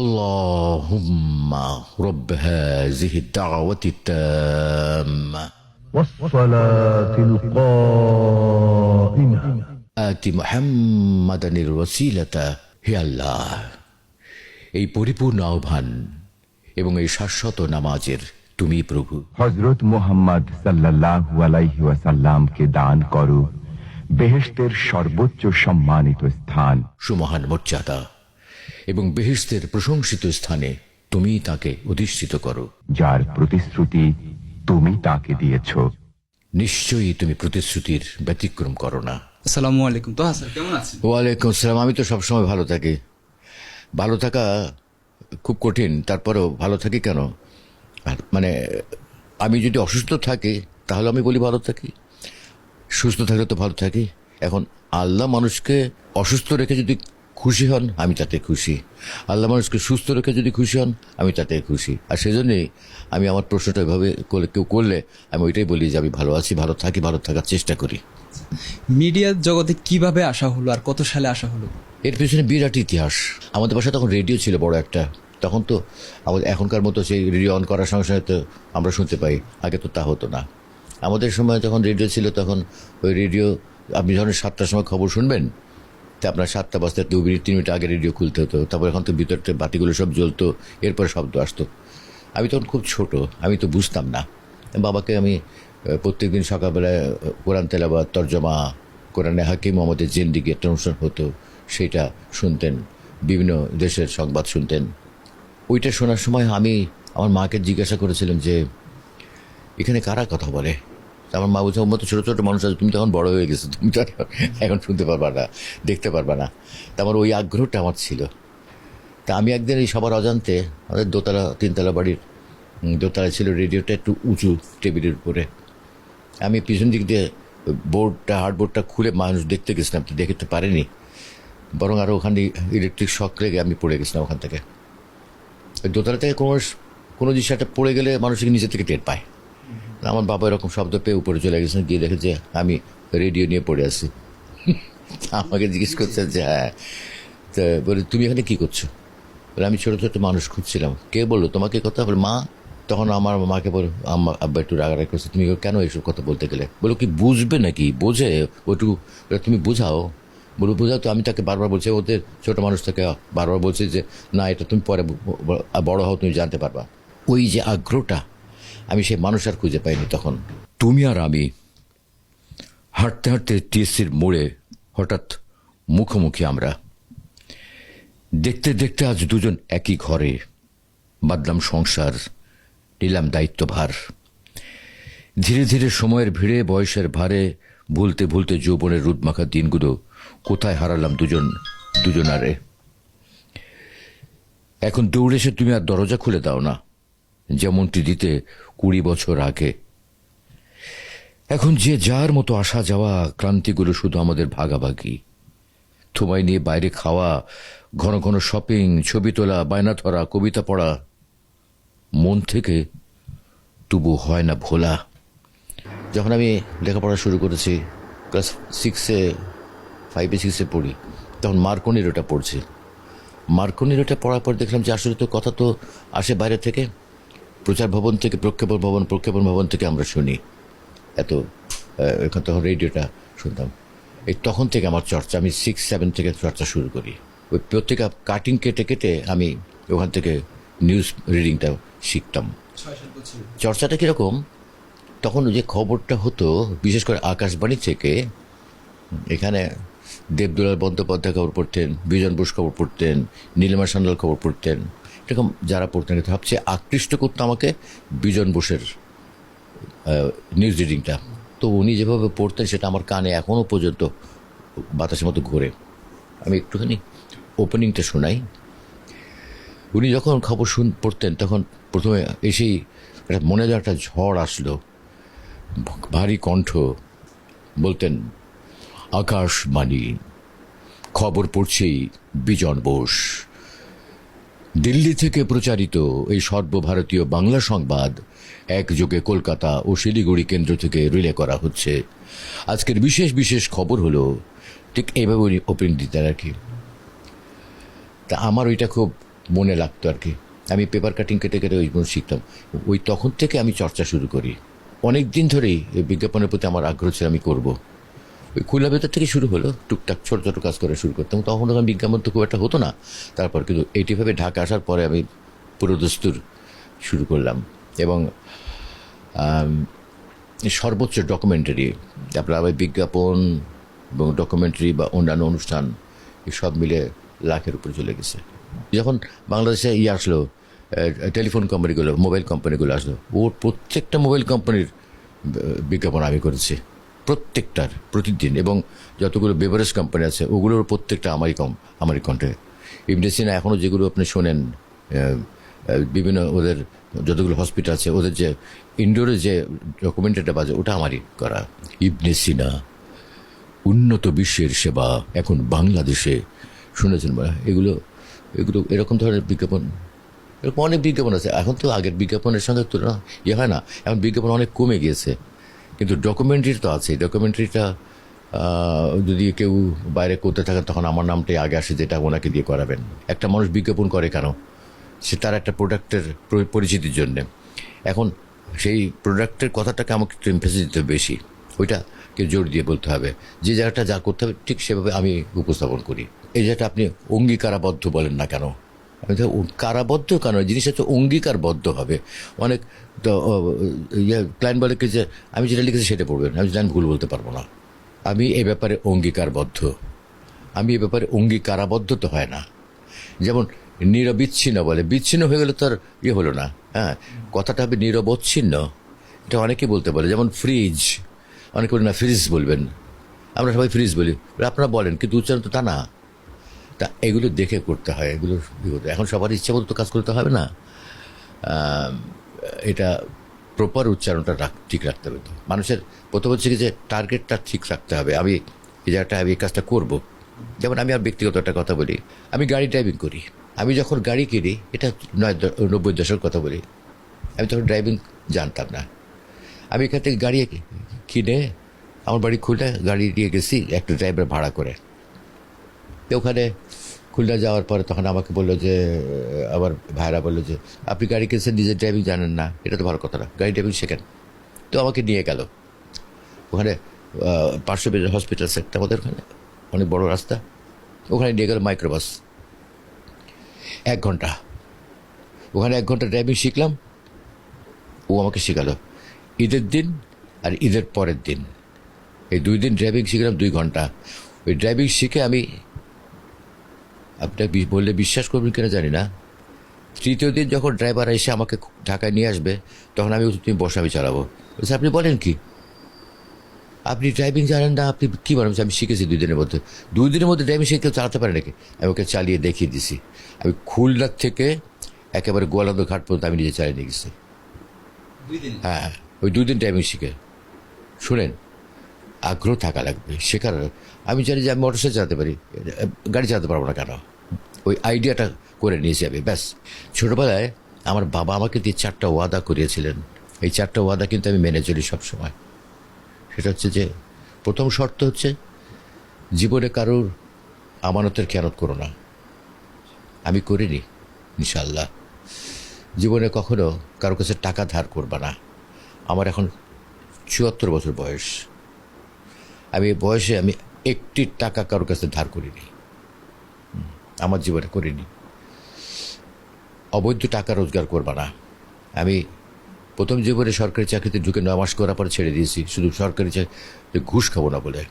اللهم رب هذه الدعوة التامة والصلاة القائمة آت محمدا الوسيلة হে আল্লাহ এই পরিপূর্ণ আহ্বান এবং এই শাশ্বত নামাজের তুমি প্রভু হজরত মোহাম্মদ সাল্লাল্লাহু আলাইহি ওয়াসাল্লামকে দান করো বেহেশতের সর্বোচ্চ সম্মানিত স্থান সুমহান মর্যাদা এবং বেহেস্তের প্রশংসিত স্থানে তুমি তাকে অধিষ্ঠিত করো। যার প্রতিশ্রুতি তুমি তাকে দিয়েছ। নিশ্চয়ই তুমি প্রতিশ্রুতির ব্যতিক্রম করো না। আসসালামু আলাইকুম। তো কেমন আছেন? ওয়ালাইকুম আসসালাম। আমি তো সবসময় ভালো থাকি। ভালো থাকা খুব কঠিন তারপরেও ভালো থাকি কেন? আর মানে আমি যদি অসুস্থ থাকি তাহলে আমি বলি ভালো থাকি। সুস্থ থাকলে তো ভালো থাকি। এখন আল্লাহ মানুষকে অসুস্থ রেখে যদি খুশি হন আমি তাতে খুশি। আল্লাহ মানুষকে সুস্থ রেখে যদি খুশি হন আমি তাতে খুশি। আর সেজন্যই আমি আমার প্রশ্নটা এভাবে কেউ করলে আমি ওইটাই বলি যে আমি ভালো আছি ভালো থাকি ভালো থাকার চেষ্টা করি। মিডিয়ার জগতে কীভাবে আসা হলো আর কত সালে আসা হলো? এর পেছনে বিরাট ইতিহাস। আমাদের বাসায় তখন রেডিও ছিল বড় একটা। তখন তো আমাদের এখনকার মতো সেই রেডিও অন করার সঙ্গে সঙ্গে তো আমরা শুনতে পাই। আগে তো তা হতো না। আমাদের সময় যখন রেডিও ছিল তখন ওই রেডিও আপনি যখন সাতটার সময় খবর শুনবেন তা আপনার সাতটা বাজতে দু মিনিট, তিন মিনিট আগে রেডিও খুলতে হতো। তারপর এখন তো ভিতরতে বাতিগুলো সব জ্বলতো, এরপরে শব্দ আসতো। আমি তখন খুব ছোট, আমি তো বুঝতাম না। বাবাকে আমি প্রত্যেক দিন সকালবেলায় কোরআন তেলাবাদ তর্জমা, কোরআনে হাকিম আমাদের জেন্দিগি একটা অনুষ্ঠান হতো, সেটা শুনতেন, বিভিন্ন দেশের সংবাদ শুনতেন। ওইটা শোনার সময় আমি আমার মাকে জিজ্ঞাসা করেছিলাম যে, এখানে কারা কথা বলে? আমার মা বলছে মতো ছোটো ছোটো মানুষ আছে, তুমি তখন বড় হয়ে গেছো, তুমি তো এখন শুনতে পারবা না, দেখতে পারবা না। তা আমার ওই আগ্রহটা আমার ছিল। তা আমি একদিন এই সবার অজান্তে, আমাদের দোতলা, তিনতলা বাড়ির দোতলা ছিল রেডিওটা একটু উঁচু টেবিলের উপরে। আমি পিছন দিক দিয়ে বোর্ডটা, হার্ডবোর্ডটা খুলে মানুষ দেখতে গেছিলাম তো দেখতে পারেনি। বরং আরও ওখানে ইলেকট্রিক শক লেগে আমি পড়ে গেছিলাম ওখান থেকে। দোতলা থেকে কোনো কোনো জিনিস একটা পড়ে গেলে মানুষকে নিচে থেকে টের পায়। আমার বাবা এরকম শব্দ পেয়ে উপরে চলে গেছেন গিয়ে দেখে যে আমি রেডিও নিয়ে পড়ে আছি। আমাকে জিজ্ঞেস করছেন যে হ্যাঁ তা বলে, তুমি এখানে কি করছ? বলে, আমি ছোটো ছোটো মানুষ খুঁজছিলাম। কে বলল, তোমাকে কথা? বলে, মা। তখন আমার মাকে বল, আম্মা, আব্বা একটু রাগারাগ করছে, তুমি কেন এইসব কথা বলতে গেলে? বলো, কি বুঝবে নাকি? বোঝে, ওটু তুমি বোঝাও। বলো, বোঝাও তো, আমি তাকে বারবার বলছি, ওদের ছোটো মানুষ তাকে বারবার বলছি যে, না, এটা তুমি পরে বড় হও, তুমি জানতে পারবা। ওই যে আগ্রহটা আমি সেই মানুষ আর খুঁজে পাইনি তখন। তুমি আর আমি হাঁটতে হাঁটতে টিএসসির মোড়ে হঠাৎ মুখোমুখি আমরা। দেখতে দেখতে আজ দুজন একই ঘরে, বাদলাম সংসার, নিলাম দায়িত্বভার। ধীরে ধীরে সময়ের ভিড়ে, বয়সের ভারে, ভুলতে ভুলতে যৌবনের রুদমাখা দিনগুলো কোথায় হারালাম দুজন, দুজনারে। এখন দৌড়ে এসে তুমি আর দরজা খুলে দাও না। যেমনটি দিতে কুড়ি বছর আগে। এখন যে যার মতো আসা যাওয়া ক্রান্তিগুলো শুধু আমাদের ভাগাভাগি। তোমায় নিয়ে বাইরে খাওয়া, ঘন ঘন শপিং, ছবি তোলা, বায়না ধরা, কবিতা পড়া, মন থেকে তবু হয় না ভোলা। যখন আমি লেখাপড়া শুরু করেছি, ক্লাস সিক্সে, ফাইভে, সিক্সে পড়ি, তখন মার্কনির ওটা পড়ছি। মার্কনির ওটা পড়ার পর দেখলাম যে আসলে তো কথা তো আসে বাইরে থেকে। প্রচার ভবন থেকে, প্রক্ষেপণ ভবন প্রক্ষেপণ ভবন থেকে আমরা শুনি। এত এখন তখন রেডিওটা শুনতাম। এই তখন থেকে আমার চর্চা, আমি সিক্স সেভেন থেকে চর্চা শুরু করি। ওই প্রত্যেকটা কাটিং কেটে কেটে আমি ওখান থেকে নিউজ রিডিংটা শিখতাম। চর্চাটা কীরকম? তখন যে খবরটা হতো, বিশেষ করে আকাশবাণী থেকে, এখানে দেবদুলাল বন্দ্যোপাধ্যায় খবর পড়তেন, বিজন বোস খবর পড়তেন, নীলিমা সান্যাল খবর পড়তেন এরকম যারা পড়তেন সবচেয়ে আকৃষ্ট করতো আমাকে বিজন বোসের নিউজ রিডিংটা তো উনি যেভাবে পড়তেন, সেটা আমার কানে এখনও পর্যন্ত বাতাসের মতো ঘোরে। আমি একটুখানি ওপেনিংটা শোনাই। উনি যখন খবর শুন, পড়তেন, তখন প্রথমে এসেই একটা মনে যেন একটা ঝড় আসলো। ভারী কণ্ঠ বলতেন, আকাশবাণী, খবর পড়ছেই বিজন বোস। দিল্লি থেকে প্রচারিত এই সর্বভারতীয় বাংলা সংবাদ একযোগে কলকাতা ও শিলিগুড়ি কেন্দ্র থেকে রিলে করা হচ্ছে। আজকের বিশেষ বিশেষ খবর হলো, ঠিক এইভাবে ওপেন দিতেন আর কি। তা আমার ওইটা খুব মনে লাগতো আর কি। আমি পেপার কাটিং কেটে কেটে ওই শিখতাম। ওই তখন থেকে আমি চর্চা শুরু করি। অনেক দিন ধরেই বিজ্ঞাপনের প্রতি আমার আগ্রহ ছিল আমি করব। ওই খুলনা ভেতর থেকে শুরু হলো, টুকটাক ছোট ছোট কাজ করে শুরু করতাম। তখন তখন বিজ্ঞাপন তো খুব একটা হতো না। তারপর কিন্তু এইটিভাবে ঢাকা আসার পরে আমি পুরো দস্তুর শুরু করলাম। এবং সর্বোচ্চ ডকুমেন্টারি তারপরে আবার বিজ্ঞাপন এবং ডকুমেন্টারি বা অন্যান্য অনুষ্ঠান সব মিলে লাখের উপরে চলে গেছে। যখন বাংলাদেশে ইয়ে আসলো টেলিফোন কোম্পানিগুলো মোবাইল কোম্পানিগুলো আসলো ওর প্রত্যেকটা মোবাইল কোম্পানির বিজ্ঞাপন আমি করেছি। প্রত্যেকটার প্রতিদিন এবং যতগুলো বেভারেজ কোম্পানি আছে, ওগুলোর প্রত্যেকটা আমারই কম, আমারই কণ্ঠে ইমডেসিনা এখনও যেগুলো আপনি শোনেন বিভিন্ন ওদের যতগুলো হসপিটাল আছে, ওদের যে ইনডোরে যে ডকুমেন্টারিটা বাজে, ওটা আমারই করা। ইবনে সিনা উন্নত বিশ্বের সেবা এখন বাংলাদেশে, শুনেছেন বা? এগুলো এগুলো এরকম ধরনের বিজ্ঞাপন, এরকম অনেক বিজ্ঞাপন আছে। এখন তো আগের বিজ্ঞাপনের সঙ্গে তুলনা ইয়ে হয় না। এখন বিজ্ঞাপন অনেক কমে গিয়েছে। কিন্তু ডকুমেন্টারি তো আছে ডকুমেন্টারিটা যদি কেউ বাইরে করতে থাকে, তখন আমার নামটাই আগে আসে, যেটা ওনাকে দিয়ে করাবেন। একটা মানুষ বিজ্ঞাপন করে কেন? সে তার একটা প্রোডাক্টের পরিচিতির জন্যে। এখন সেই প্রোডাক্টের কথাটাকে আমাকে একটু এমফেসিস দিতে বেশি। ওইটাকে জোর দিয়ে বলতে হবে। যে জায়গাটা যা করতে হবে, ঠিক সেভাবে আমি উপস্থাপন করি। এই জায়গাটা আপনি অঙ্গীকারাবদ্ধ বলেন না কেন? কারাবদ্ধ কেন? জিনিসটা তো অঙ্গীকারবদ্ধ হবে। অনেক ইয়ে ক্লায়েন্ট বলে কি যে আমি যেটা লিখেছি সেটা পড়বেন। আমি জানি ভুল বলতে পারব না। আমি এ ব্যাপারে অঙ্গীকারবদ্ধ। আমি এ ব্যাপারে অঙ্গীকারাবদ্ধ তো হয় না। যেমন নিরবিচ্ছিন্ন বলে বিচ্ছিন্ন হয়ে গেলে তো আর ইয়ে হলো না। হ্যাঁ কথাটা হবে নিরবচ্ছিন্ন। এটা অনেকে বলতে পারে। যেমন ফ্রিজ অনেকে বলে না ফ্রিজ বলবেন। আমরা সবাই ফ্রিজ বলে, আপনারা বলেন কিন্তু উচ্চারণ তো তা না। তা এগুলো দেখে করতে হয় এগুলো। এখন সবার ইচ্ছে মতো তো কাজ করতে হবে না। এটা প্রপার উচ্চারণটা রাখ, ঠিক রাখতে হবে তো। মানুষের প্রথম হচ্ছে কি যে টার্গেটটা ঠিক রাখতে হবে। আমি এই জায়গাটা আমি এই কাজটা করব। যেমন আমি আর ব্যক্তিগত একটা কথা বলি। আমি গাড়ি ড্রাইভিং করি। আমি যখন গাড়ি কিনি, এটা নয় নব্বই দশক কথা বলি। আমি তখন ড্রাইভিং জানতাম না। আমি এখান থেকে গাড়ি কিনে, আমার বাড়ি খুলে গাড়ি নিয়ে গেছি, একটা ড্রাইভার ভাড়া করে। তো ওখানে খুলনা যাওয়ার পরে তখন আমাকে বলল যে আবার ভাইরা বলল যে আপনি গাড়ি কিনছেন নিজের ড্রাইভিং জানেন না। এটা তো ভালো কথা না গাড়ি ড্রাইভিং শেখেন। তো আমাকে নিয়ে গেল। ওখানে আহ, পার্শ্ব হসপিটাল সেক্টর আমাদের ওখানে অনেক বড় রাস্তা। ওখানে নিয়ে গেল মাইক্রোবাস এক ঘণ্টা। ওখানে এক ঘণ্টা ড্রাইভিং শিখলাম। ও আমাকে শেখালো ঈদের দিন আর ঈদের পরের দিন। এই দুই দিন ড্রাইভিং শিখলাম দুই ঘণ্টা। ওই ড্রাইভিং শিখে আমি আপনার বি- বললে বিশ্বাস করবেন কিনা জানি না। তৃতীয় দিন যখন ড্রাইভার এসে আমাকে ঢাকায় নিয়ে আসবে তখন আমি তুমি বসে আমি চালাবো। বলছে আপনি বলেন কি? আপনি ড্রাইভিং জানেন না আপনি কী বলেন? আমি শিখেছি দুই দিনের মধ্যে। দুই দিনের মধ্যে ড্রাইভিং শিখে কেউ চালাতে পারে নাকি? আমি ওকে চালিয়ে দেখিয়ে দিছি। আমি খুলনার থেকে একেবারে গোয়ালন্দ ঘাট পর্যন্ত আমি নিজে চালিয়ে নিয়ে গেছি। হ্যাঁ ওই দুই দিন ড্রাইভিং শিখে। শুনেন আগ্রহ থাকা লাগবে। সে কারণে আমি জানি যে আমি মোটরসাইকেল চালাতে পারি, গাড়ি চালাতে পারব না কেন? ওই আইডিয়াটা করে নিয়েছি আমি, ব্যাস। ছোটোবেলায় আমার বাবা আমাকে দিয়ে চারটা ওয়াদা করিয়েছিলেন। এই চারটা ওয়াদা কিন্তু আমি মেনে চলি সব সময় সেটা হচ্ছে যে, প্রথম শর্ত হচ্ছে জীবনে কারোর আমানতের খেয়ানত করো না। আমি করিনি ইনশাল্লাহ জীবনে কখনো কারও কাছে টাকা ধার করবা না। আমার এখন চুয়াত্তর বছর বয়স। আমি বয়সে আমি একটি টাকা কারোর কাছে ধার করিনি। আমার জীবনে করিনি। অবৈধ টাকা রোজগার করবা না। আমি প্রথম জীবনে সরকারি চাকরিতে ঢুকে নয় মাস করার পর ছেড়ে দিয়েছি। শুধু সরকারি চাকরি ঘুষ খাব না বলে।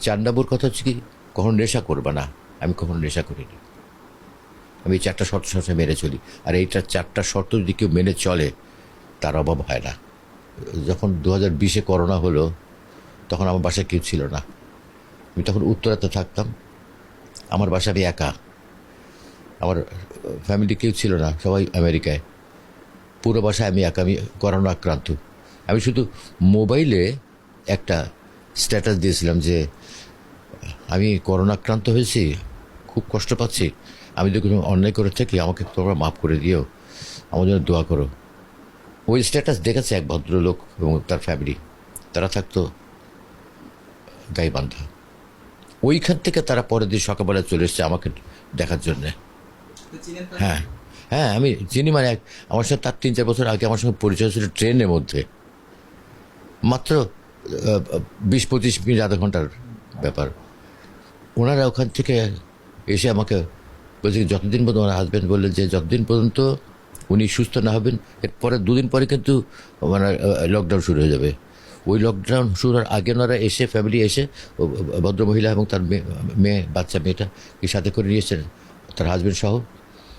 চার নম্বর কথা হচ্ছে কি, কখনো নেশা করবা না। আমি কখনো নেশা করিনি। আমি এই চারটা শর্ত সবসময় মেনে চলি। আর এইটা চারটা শর্ত যদি কেউ মেনে চলে, তার অভাব হয় না। যখন দু হাজার বিশে করোনা হলো তখন আমার বাসায় কেউ ছিল না। আমি তখন উত্তরাতে থাকতাম। আমার বাসা আমি একা। আমার ফ্যামিলি কেউ ছিল না, সবাই আমেরিকায়। পুরো বাসায় আমি একা, আমি করোনা আক্রান্ত। আমি শুধু মোবাইলে একটা স্ট্যাটাস দিয়েছিলাম যে, আমি করোনা আক্রান্ত হয়েছি, খুব কষ্ট পাচ্ছি। আমি যদি অন্যায় করে থাকি, আমাকে তোমরা মাফ করে দিও। আমার জন্য দোয়া করো। ওই স্ট্যাটাস দেখেছে এক ভদ্রলোক এবং তার ফ্যামিলি তারা থাকতো গাইবান্ধা ওইখান থেকে তারা পরের দিন সকালবেলা চলে এসছে আমাকে দেখার জন্যে। হ্যাঁ। হ্যাঁ আমি চিনি মানে এক- আমার সাথে তার তিন চার বছর আগে আমার সঙ্গে পরিচয় ছিল ট্রেনের মধ্যে। মাত্র বিশ পঁচিশ মিনিট আধা ঘণ্টার ব্যাপার। ওনারা ওখান থেকে এসে আমাকে বলছে যতদিন পর্যন্ত আমার হাজব্যান্ড বললেন যে যতদিন পর্যন্ত উনি সুস্থ না হবেন এরপরে দুদিন পরে কিন্তু মানে লকডাউন শুরু হয়ে যাবে। ওই লকডাউন শুরু হওয়ার আগে ওনারা এসে ফ্যামিলি এসে ভদ্রমহিলা এবং তার মেয়ে- বাচ্চা মেয়েটা সাথে করে নিয়েছেন তার হাজব্যান্ড সহ।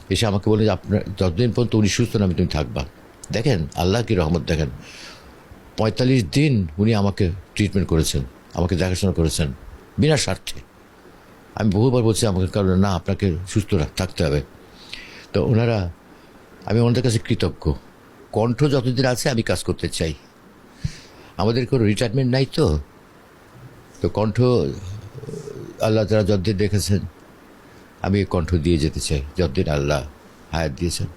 এসে আমাকে বলে যে, আপনার, যতদিন পর্যন্ত উনি সুস্থ না, আমি তুমি থাকবা। দেখেন, আল্লাহ কি রহমত দেখেন। পঁয়তাল্লিশ দিন উনি আমাকে ট্রিটমেন্ট করেছেন, আমাকে দেখাশোনা করেছেন, বিনা স্বার্থে। আমি বহুবার বলছি আমাকে, কারণ না, আপনাকে সুস্থ থাকতে হবে। তো ওনারা, আমি ওনাদের কাছে কৃতজ্ঞ। কণ্ঠ যতদিন আছে, আমি কাজ করতে চাই। আমাদের কোনো রিটায়ারমেন্ট নাই তো? তো কণ্ঠ, আল্লাহ তারা যতদিন দেখেছেন, আমি কণ্ঠ দিয়ে যেতে চাই যতদিন আল্লাহ হায়াত দিয়েছেন।